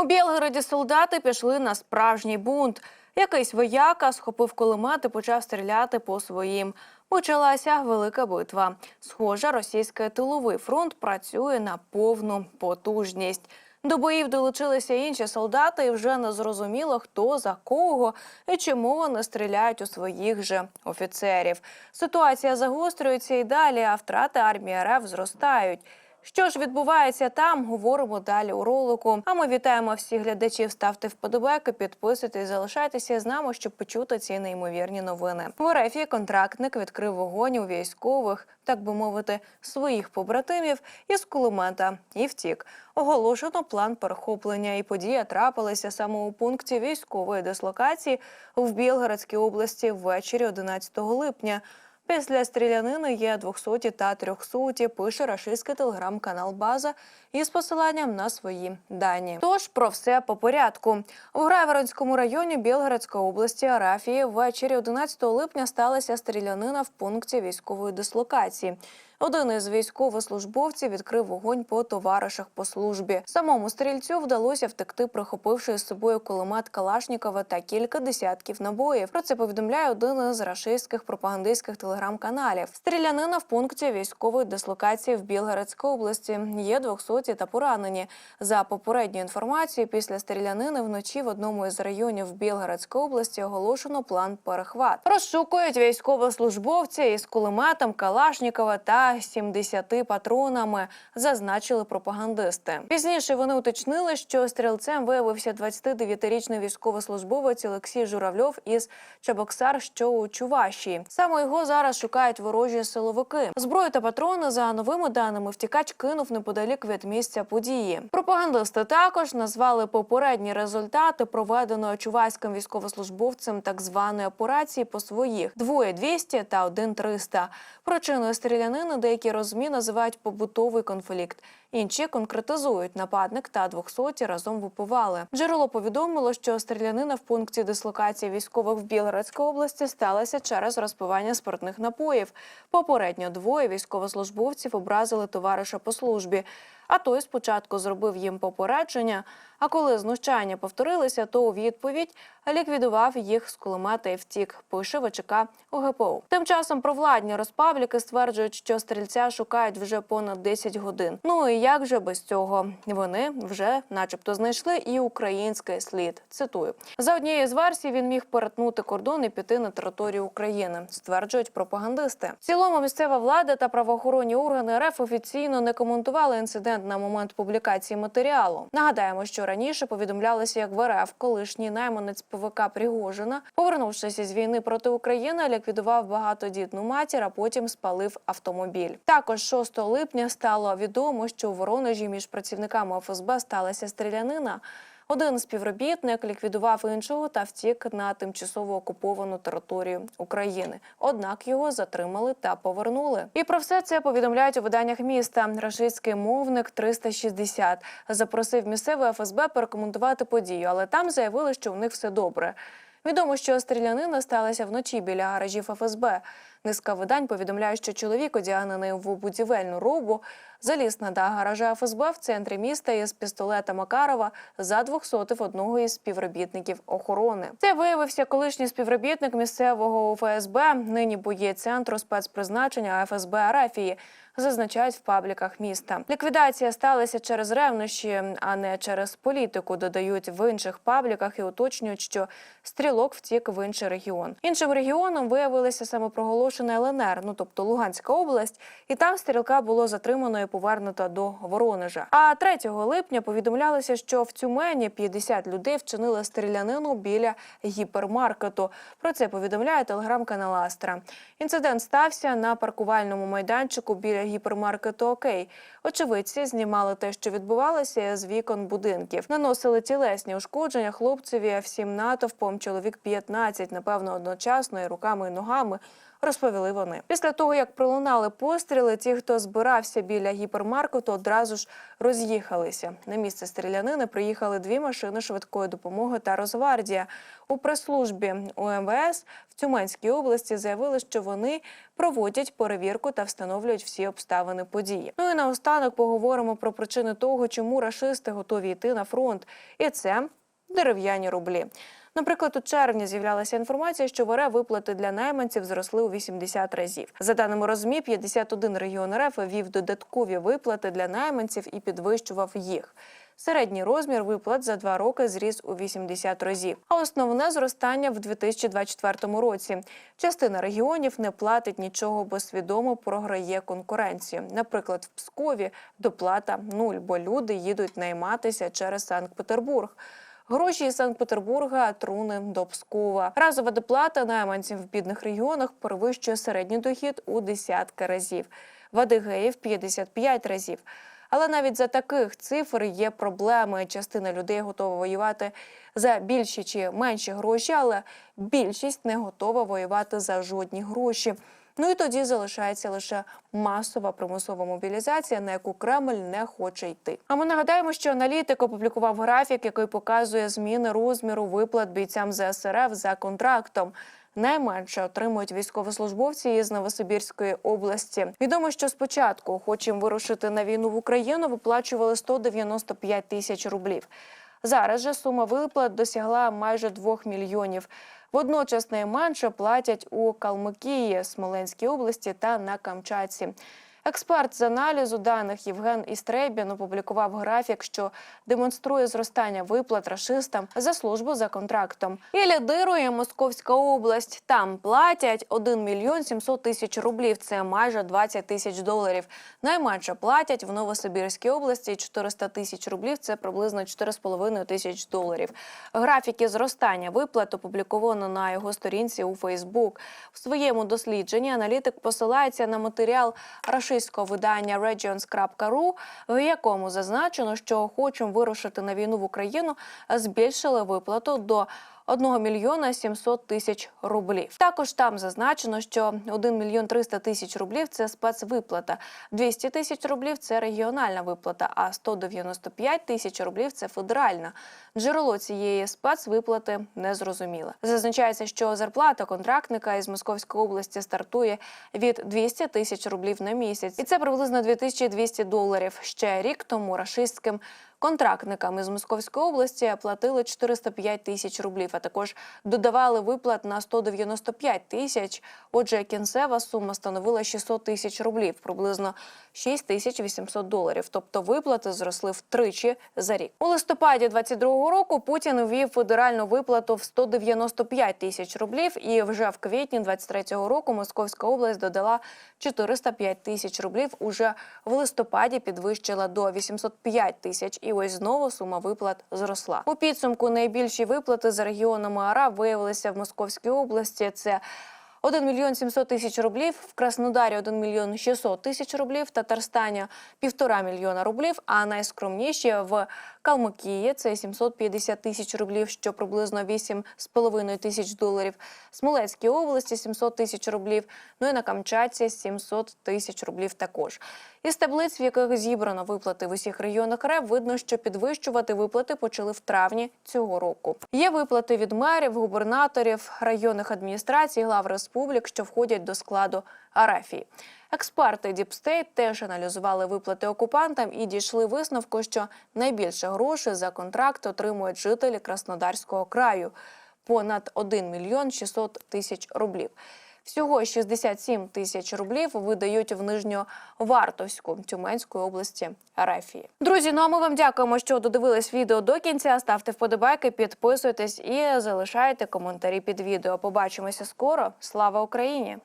У Білгороді солдати пішли на справжній бунт. Якийсь вояка схопив кулемет і почав стріляти по своїм. Почалася велика битва. Схоже, російський тиловий фронт працює на повну потужність. До боїв долучилися інші солдати, і вже не зрозуміло, хто за кого і чому вони стріляють у своїх же офіцерів. Ситуація загострюється і далі, а втрати армії РФ зростають. Що ж відбувається там, говоримо далі у ролику. А ми вітаємо всіх глядачів. Ставте вподобайки, підписуйтесь, залишайтеся з нами, щоб почути ці неймовірні новини. В РФ контрактник відкрив вогонь у військових, так би мовити, своїх побратимів із кулемета і втік. Оголошено план перехоплення, і подія трапилася саме у пункті військової дислокації в Білгородській області ввечері 11 липня. Після стрілянини є 200 та 300, пише рашистський телеграм-канал База із посиланням на свої дані. Тож про все по порядку. У Грайворонському районі Білгородської області Арафії ввечері 11 липня сталася стрілянина в пункті військової дислокації. Один із військовослужбовців відкрив вогонь по товаришах по службі. Самому стрільцю вдалося втекти, прихопивши з собою кулемет Калашнікова та кілька десятків набоїв. Про це повідомляє один із рашистських пропагандистських телеграм-каналів. Стрілянина в пункті військової дислокації в Білгородській області є 200 та поранені. За попередньою інформацією, після стрілянини вночі в одному із районів Білгородської області оголошено план перехват. Розшукують військовослужбовці із кулеметом Калашнікова та 70 патронами, зазначили пропагандисти. Пізніше вони уточнили, що стрілцем виявився 29-річний військовослужбовець Олексій Журавльов із Чабоксар, що у Чувашії. Саме його зараз шукають ворожі силовики. Зброю та патрони за новими даними втікач кинув неподалік від місця події. Пропагандисти також назвали попередні результати проведеної чувайським військовослужбовцем так званої операції по своїх двоє 200 та один 300. Причиною стрілянини деякі розмі називають побутовий конфлікт. Інші конкретизують нападник та 200 разом випивали. Джерело повідомило, що стрілянина в пункті дислокації військових в Білградській області сталася через розпивання спиртних напоїв. Попередньо двоє військовослужбовців образили товариша по службі. А той спочатку зробив їм попередження. А коли знущання повторилися, то у відповідь ліквідував їх з кулемета і втік. Пише ВЧК ОГПУ. Тим часом провладні розпабліки стверджують, що стрільця шукають вже понад 10 годин. Ну і як же без цього? Вони вже, начебто, знайшли і український слід. Цитую за однією з версій, він міг перетнути кордон і піти на територію України. Стверджують пропагандисти. В цілому місцева влада та правоохоронні органи РФ офіційно не коментували інцидент на момент публікації матеріалу. Нагадаємо, що раніше повідомлялося, як в РФ колишній найманець ПВК Пригожина, повернувшись із війни проти України, ліквідував багатодітну матір, а потім спалив автомобіль. Також 6 липня стало відомо, що в Воронежі між працівниками ФСБ сталася стрілянина. Один співробітник ліквідував іншого та втік на тимчасово окуповану територію України. Однак його затримали та повернули. І про все це повідомляють у виданнях міста. Рашистський мовник 360 запросив місцеве ФСБ перекоментувати подію, але там заявили, що у них все добре. Відомо, що стрілянина сталася вночі біля гаражів ФСБ. Низка видань повідомляє, що чоловік, одягнений в будівельну робу, заліз на дах гаража ФСБ в центрі міста із пістолета Макарова за 200 одного із співробітників охорони. Це виявився колишній співробітник місцевого ФСБ, нині боєць центру спецпризначення ФСБ Арафії. Зазначають в пабліках міста. Ліквідація сталася через ревнощі, а не через політику. Додають в інших пабліках і уточнюють, що стрілок втік в інший регіон. Іншим регіоном виявилися виявилася самопроголошена ЛНР, ну тобто Луганська область, і там стрілка було затримано і повернуто до Воронежа. А 3 липня повідомлялося, що в Тюмені 50 людей вчинили стрілянину біля гіпермаркету. Про це повідомляє телеграм-канал Астра. Інцидент стався на паркувальному майданчику біля гіпермаркету Окей. Очевидці знімали те, що відбувалося з вікон будинків. Наносили тілесні ушкодження хлопцеві, всім натовпом чоловік 15, напевно, одночасно і руками і ногами. Розповіли вони. Після того, як пролунали постріли, ті, хто збирався біля гіпермаркету, одразу ж роз'їхалися. На місце стрілянини приїхали дві машини швидкої допомоги та Росгвардія. У прес-службі УМВС в Тюменській області заявили, що вони проводять перевірку та встановлюють всі обставини події. Ну і наостанок поговоримо про причини того, чому рашисти готові йти на фронт. І це дерев'яні рублі. Наприклад, у червні з'являлася інформація, що в РФ виплати для найманців зросли у 80 разів. За даними РОЗМІ, 51 регіон РФ ввів додаткові виплати для найманців і підвищував їх. Середній розмір виплат за два роки зріс у 80 разів. А основне зростання в 2024 році. Частина регіонів не платить нічого, бо свідомо програє конкуренцію. Наприклад, в Пскові доплата нуль, бо люди їдуть найматися через Санкт-Петербург. Гроші із Санкт-Петербурга труни до Пскова. Разова доплата найманців в бідних регіонах перевищує середній дохід у десятки разів. В Адигеї в 55 разів. Але навіть за таких цифр є проблеми. Частина людей готова воювати за більші чи менші гроші, але більшість не готова воювати за жодні гроші. Ну і тоді залишається лише масова примусова мобілізація, на яку Кремль не хоче йти. А ми нагадаємо, що аналітик опублікував графік, який показує зміни розміру виплат бійцям ЗСРФ за контрактом. Найменше отримують військовослужбовці із Новосибірської області. Відомо, що спочатку охочим вирушити на війну в Україну виплачували 195 тисяч рублів. Зараз же сума виплат досягла майже 2 мільйонів. Водночас найменше платять у Калмикії, Смоленській області та на Камчатці. Експерт з аналізу даних Євген Істребін опублікував графік, що демонструє зростання виплат рашистам за службу за контрактом. І лідирує Московська область. Там платять 1 мільйон 700 тисяч рублів. Це майже 20 тисяч доларів. Найменше платять в Новосибірській області 400 тисяч рублів. Це приблизно 4,5 тисяч доларів. Графіки зростання виплат опубліковано на його сторінці у Фейсбук. В своєму дослідженні аналітик посилається на матеріал рашистського видання Regions.ru, в якому зазначено, що охочим вирушити на війну в Україну збільшили виплату до 1 мільйона 700 тисяч рублів. Також там зазначено, що 1 мільйон 300 тисяч рублів це спецвиплата, 200 тисяч рублів це регіональна виплата, а 195 тисяч рублів це федеральна. Джерело цієї спецвиплати не зрозуміле. Зазначається, що зарплата контрактника із Московської області стартує від 200 тисяч рублів на місяць, і це приблизно 2200 доларів. Ще рік тому рашистським Контрактникам із Московської області платили 405 тисяч рублів, а також додавали виплат на 195 тисяч. Отже, кінцева сума становила 600 тисяч рублів, приблизно 6 тисяч 800 доларів. Тобто виплати зросли втричі за рік. У листопаді 22-го року Путін ввів федеральну виплату в 195 тисяч рублів, і вже в квітні 23-го року Московська область додала 405 тисяч рублів. Уже в листопаді підвищила до 805 тисяч. І ось знову сума виплат зросла. У підсумку найбільші виплати за регіонами АРА виявилися в Московській області. Це 1 мільйон 700 тисяч рублів, в Краснодарі 1 мільйон 600 тисяч рублів, Татарстані півтора мільйона рублів, а найскромніші в Калмикії це 750 тисяч рублів, що приблизно 8,5 тисяч доларів. Смолецькій області 700 тисяч рублів, ну і на Камчатці 700 тисяч рублів також. Із таблиць, в яких зібрано виплати в усіх регіонах РФ, видно, що підвищувати виплати почали в травні цього року. Є виплати від мерів, губернаторів, районних адміністрацій, глав республік, що входять до складу арафії. Експерти Діпстейт теж аналізували виплати окупантам і дійшли висновку, що найбільше грошей за контракт отримують жителі Краснодарського краю понад 1 мільйон 600 тисяч рублів. Всього 67 тисяч рублів видають в Нижньовартовську Тюменської області Арафії. Друзі, ну а ми вам дякуємо, що додивились відео до кінця. Ставте вподобайки, підписуйтесь і залишайте коментарі під відео. Побачимося скоро. Слава Україні!